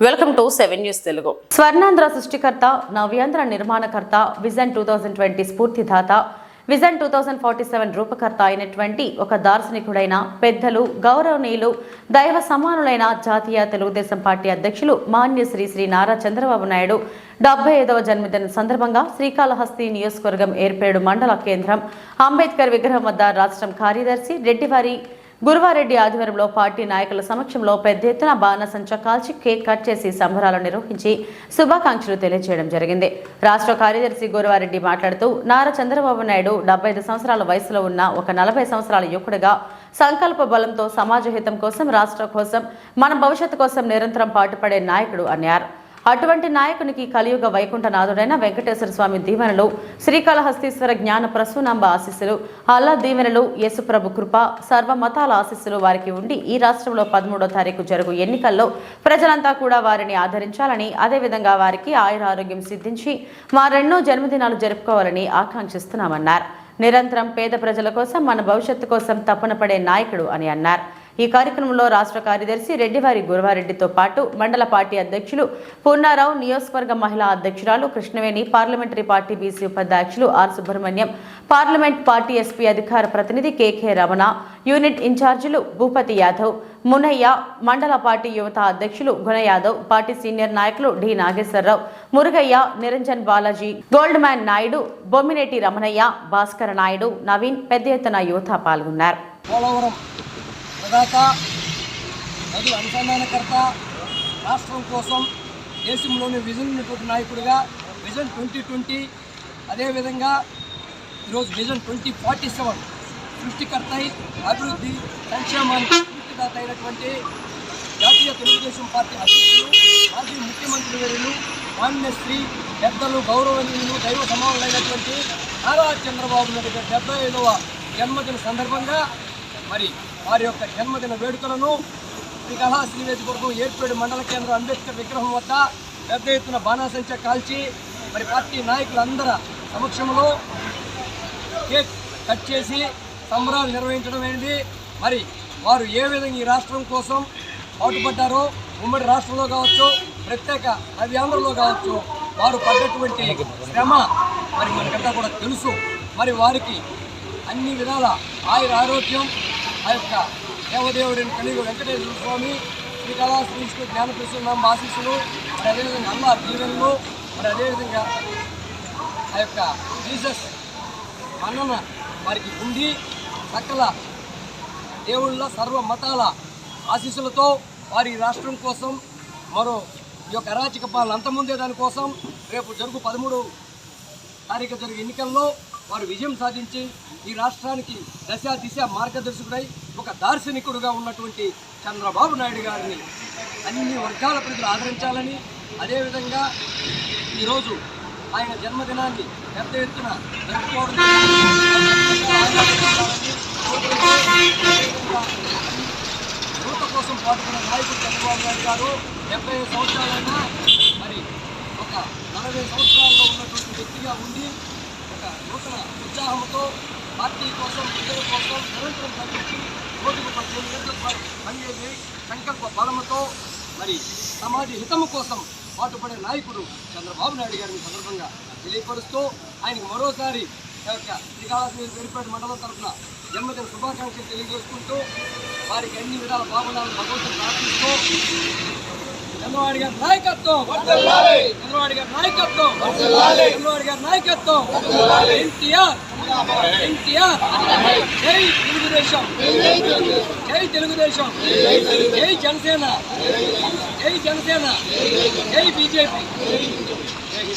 Welcome to seven news Telugu. Swarnandhra సృష్టికర్త నవ్యాంధ్ర నిర్మాణకర్త vision two thousand twenty స్ఫూర్తిదాత vision two thousand forty seven రూపకర్త అయినటువంటి ఒక దార్శనికుడైన పెద్దలు గౌరవనీయులు దైవ సమానులైన జాతీయ తెలుగుదేశం పార్టీ అధ్యక్షులు మాన్య శ్రీ శ్రీ నారా చంద్రబాబు నాయుడు. డెబ్బై ఐదవ జన్మదిన సందర్భంగా శ్రీకాళహస్తి నియోజకవర్గం ఏర్పేడు మండల కేంద్రం. అంబేద్కర్ విగ్రహం వద్ద రాష్ట్రం కార్యదర్శి రెడ్డివారి గురువారెడ్డి ఆధ్వర్యంలో పార్టీ నాయకుల సమక్షంలో పెద్ద ఎత్తున బాణసంచ కాల్చి కేక్ కట్ చేసి సంబరాలు నిర్వహించి శుభాకాంక్షలు తెలియజేయడం జరిగింది. రాష్ట్ర కార్యదర్శి గురువారెడ్డి మాట్లాడుతూ నారా చంద్రబాబు నాయుడు డెబ్బై ఐదు సంవత్సరాల వయసులో ఉన్న ఒక నలభై సంవత్సరాల యువకుడిగా సంకల్ప బలంతో సమాజ హితం కోసం రాష్ట్ర కోసం మన భవిష్యత్తు కోసం నిరంతరం పాటుపడే నాయకుడు అన్నారు. అటువంటి నాయకునికి కలియుగ వైకుంఠనాథుడైన వెంకటేశ్వర స్వామి దీవెనలు శ్రీకాళహస్తీశ్వర జ్ఞాన ప్రసూనాంబ ఆశీస్సులు అల్లా దీవెనలు యేసుప్రభు కృప సర్వ మతాల ఆశీస్సులు వారికి ఉండి ఈ రాష్ట్రంలో పదమూడో తారీఖు జరుగు ఎన్నికల్లో ప్రజలంతా కూడా వారిని ఆదరించాలని అదేవిధంగా వారికి ఆయుర ఆరోగ్యం సిద్ధించి వారెన్నో జన్మదినాలు జరుపుకోవాలని ఆకాంక్షిస్తున్నామన్నారు. నిరంతరం పేద ప్రజల కోసం మన భవిష్యత్తు కోసం తపన పడే నాయకుడు అని అన్నారు. ఈ కార్యక్రమంలో రాష్ట్ర కార్యదర్శి రెడ్డివారి గురువారెడ్డితో పాటు మండల పార్టీ అధ్యక్షులు పూర్ణారావు నియోజకవర్గ మహిళా అధ్యక్షురాలు కృష్ణవేణి పార్లమెంటరీ పార్టీ బీసీ ఉపాధ్యక్షులు R Subrahmanyam parliament party SP అధికార ప్రతినిధి కేకే రమణ యూనిట్ ఇన్ఛార్జీలు భూపతి యాదవ్ మునయ్య మండల పార్టీ యువత అధ్యక్షులు గుణ యాదవ్ పార్టీ సీనియర్ నాయకులు D Nageswararao Murugaiah Niranjan Balaji gold man Naidu Bomminete Ramanaiah Bhaskara Naidu Naveen పెద్ద ఎత్తున యువత పాల్గొన్నారు. ప్రదాత నదుల అనుసంధానకర్త రాష్ట్రం కోసం దేశంలోని విజన్ ఉన్నటువంటి నాయకుడిగా విజన్ ట్వంటీ ట్వంటీ అదేవిధంగా ఈరోజు విజన్ ట్వంటీ ఫార్టీ సెవెన్ సృష్టికర్త అభివృద్ధి సంక్షేమానికి సృష్టిదాత అయినటువంటి జాతీయ తెలుగుదేశం పార్టీ అధ్యక్షులు మాజీ ముఖ్యమంత్రి వర్యులు మాన్యశ్రీ పెద్దలు గౌరవనీయులు దైవ సమానులైనటువంటి నారా చంద్రబాబు నాయుడు గారి డెబ్బై ఐదవ జన్మదిన సందర్భంగా మరి వారి యొక్క జన్మదిన వేడుకలను శ్రీకాళహస్తి నియోజకవర్గం ఏర్పేడు మండల కేంద్రం అంబేద్కర్ విగ్రహం వద్ద పెద్ద ఎత్తున బాణాసంచ కాల్చి మరి పార్టీ నాయకులందరి సమక్షంలో కేక్ కట్ చేసి సంబరాలు నిర్వహించడం అనేది మరి వారు ఏ విధంగా ఈ రాష్ట్రం కోసం పాటుపడ్డారో ఉమ్మడి రాష్ట్రంలో కావచ్చు ప్రత్యేక నవ్యాంధ్రలో కావచ్చు వారు పడ్డటువంటి శ్రమ మరి మనకంతా కూడా తెలుసు. మరి వారికి అన్ని విధాల ఆయుర ఆరోగ్యం ఆ యొక్క దేవదేవుడిని కలిగి వెంకటేశ్వర స్వామి శ్రీకాళహస్తి జ్ఞాన ప్రసన్న ఆశీస్సులు మరి అదేవిధంగా అల్లా దీవెనలు మరి అదేవిధంగా ఆ యొక్క జీసస్ మన్నన వారికి ఉండి సకల దేవుళ్ళ సర్వ మతాల ఆశీస్సులతో వారి రాష్ట్రం కోసం మరో ఈ యొక్క అరాచక పాలన అంతముందే దానికోసం రేపు జరుగు పదమూడు తారీఖు జరిగే ఎన్నికల్లో వారు విజయం సాధించి ఈ రాష్ట్రానికి దశ దిశ మార్గదర్శకుడై ఒక దార్శనికుడుగా ఉన్నటువంటి చంద్రబాబు నాయుడు గారిని అన్ని వర్గాల ప్రజలు ఆదరించాలని అదేవిధంగా ఈరోజు ఆయన జన్మదినాన్ని పెద్ద ఎత్తున జరుపుకోవడం యువత కోసం పాటుకున్న నాయకుడు చంద్రబాబు నాయుడు గారు డెబ్బై ఐదు సంవత్సరాలైనా మరి ఒక నలభై సంవత్సరాల్లో ఉన్నటువంటి వ్యక్తిగా ఉండి నూతన ఉత్సాహంతో పార్టీ కోసం ప్రజల కోసం నిరంతరం తగ్గించి రోజుకు పద్దెనిమిది గంటల పనిచేసి సంకల్ప బలముతో మరి సమాజ హితము కోసం పాటుపడే నాయకుడు చంద్రబాబు నాయుడు గారిని సందర్భంగా తెలియపరుస్తూ ఆయనకు మరోసారి ఈ యొక్క శ్రీకాళహస్తి పేరుపేట మండలం తరఫున జన్మదిన శుభాకాంక్షలు తెలియజేసుకుంటూ వారికి అన్ని విధాల బాగుండాలని భగవంతుని ప్రార్థిస్తూ చంద్రబాబు గారి నాయకత్వం. చంద్రబాబు గారి నాయకత్వం. చంద్రబాబు గారి నాయకత్వం. ఎన్టీఆర్. ఎన్టీఆర్. జై తెలుగుదేశం. జై తెలుగుదేశం. జై జనసేన. జై జనసేన. జై బీజేపీ.